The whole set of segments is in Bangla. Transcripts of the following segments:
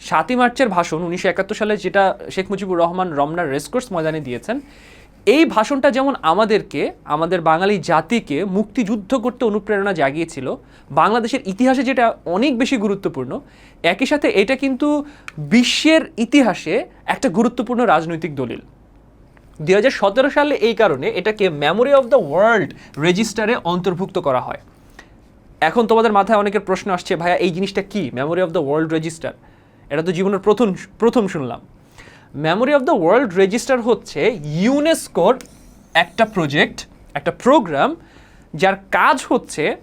সাতই মার্চের ভাষণ উনিশশো একাত্তর সালে যেটা শেখ মুজিবুর রহমান রমনার রেসকোর্স ময়দানে দিয়েছেন, এই ভাষণটা যেমন আমাদেরকে, আমাদের বাঙালি জাতিকে মুক্তিযুদ্ধ করতে অনুপ্রেরণা জাগিয়েছিল, বাংলাদেশের ইতিহাসে যেটা অনেক বেশি গুরুত্বপূর্ণ, একই সাথে এটা কিন্তু বিশ্বের ইতিহাসে একটা গুরুত্বপূর্ণ রাজনৈতিক দলিল। দু হাজার সতেরো সালে এই কারণে এটাকে মেমোরি অফ দ্য ওয়ার্ল্ড রেজিস্টারে অন্তর্ভুক্ত করা হয়। এখন তোমাদের মাথায় অনেকের প্রশ্ন আসছে, ভাইয়া, এই জিনিসটা কি? Memory of the world register এটা তো জীবনের প্রথম প্রথম শুনলাম। Memory of the world register হচ্ছে ইউনেস্কোর একটা প্রজেক্ট একটা প্রোগ্রাম যার কাজ হচ্ছে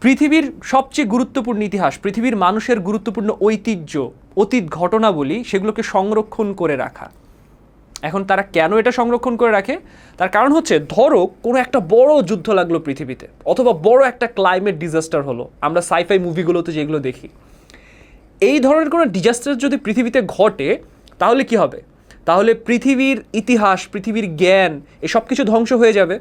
পৃথিবীর সবচেয়ে গুরুত্বপূর্ণ ইতিহাস, পৃথিবীর মানুষের গুরুত্বপূর্ণ ঐতিহ্য, অতীত ঘটনাবলী, সেগুলোকে সংরক্ষণ করে রাখা। এখন তারা কেন এটা সংরক্ষণ করে রাখে? তার কারণ হচ্ছে, ধরো কোনো একটা বড় যুদ্ধ লাগল পৃথিবীতে, অথবা বড় একটা ক্লাইমেট ডিজাস্টার হলো। আমরা সাইফাই মুভিগুলোতে যেগুলো দেখি। এই ধরনের কোনো ডিজাস্টার যদি পৃথিবীতে ঘটে, তাহলে কি হবে? তাহলে পৃথিবীর ইতিহাস, পৃথিবীর জ্ঞান এসব কিছু ধ্বংস হয়ে যাবে।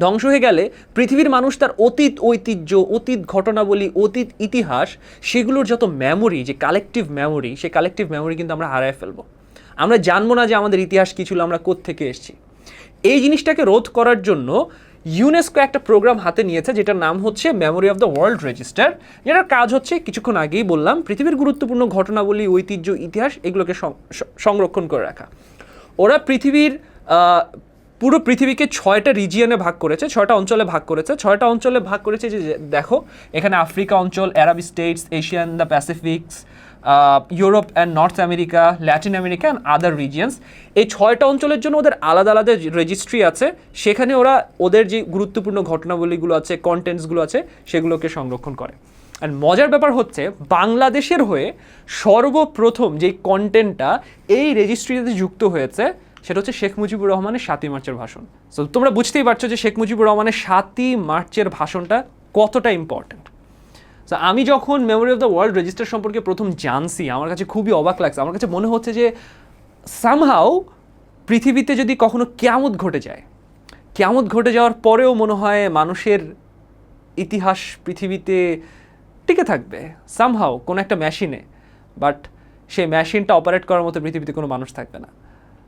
ধ্বংস হয়ে গেলে পৃথিবীর মানুষ তার অতীত ঐতিহ্য, অতীত ঘটনাবলী, অতীত ইতিহাস, সেগুলোর যত মেমোরি যে কালেকটিভ মেমোরি সেই কালেকটিভ মেমোরি কিন্তু আমরা হারায় ফেলব। আমরা জানব না যে আমাদের ইতিহাস কী ছিল, আমরা কোত্থেকে এসেছি। এই জিনিসটাকে রোধ করার জন্য ইউনেস্কো একটা প্রোগ্রাম হাতে নিয়েছে, যেটার নাম হচ্ছে memory of the world register যেটার কাজ হচ্ছে, কিছুক্ষণ আগেই বললাম, পৃথিবীর গুরুত্বপূর্ণ ঘটনাবলী, ঐতিহ্য, ইতিহাস, এগুলোকে সংরক্ষণ করে রাখা। ওরা পৃথিবীর পুরো পৃথিবীকে ছয়টা রিজিয়নে ভাগ করেছে, ছয়টা অঞ্চলে ভাগ করেছে। ছয়টা অঞ্চলে ভাগ করেছে যে, যে- দেখো, এখানে আফ্রিকা অঞ্চল Arab States Asian the Pacifics Europe and North America Latin America and other regions এই ছয়টা অঞ্চলের জন্য ওদের আলাদা আলাদা রেজিস্ট্রি আছে। সেখানে ওরা ওদের যে গুরুত্বপূর্ণ ঘটনাবলীগুলো আছে কন্টেন্টসগুলো আছে, সেগুলোকে সংরক্ষণ করে। অ্যান্ড মজার ব্যাপার হচ্ছে, বাংলাদেশের হয়ে সর্বপ্রথম যেই কন্টেন্টটা এই রেজিস্ট্রিতে যুক্ত হয়েছে সেটা হচ্ছে শেখ মুজিবুর রহমানের সাতই মার্চের ভাষণ। সো তোমরা বুঝতেই পারছ যে শেখ মুজিবুর রহমানের সাতই মার্চের ভাষণটা কতটা ইম্পর্ট্যান্ট তো আমি যখন memory of the world register সম্পর্কে প্রথম জানছি, আমার কাছে খুবই অবাক লাগছে। আমার কাছে মনে হচ্ছে যে সামহাও পৃথিবীতে যদি কখনো কেয়ামত ঘটে যায়, কেয়ামত ঘটে যাওয়ার পরেও মনে হয় মানুষের ইতিহাস পৃথিবীতে টিকে থাকবে সামহাও কোনো একটা মেশিনে বাট সেই মেশিনটা অপারেট করার মতো পৃথিবীতে কোনো মানুষ থাকবে না।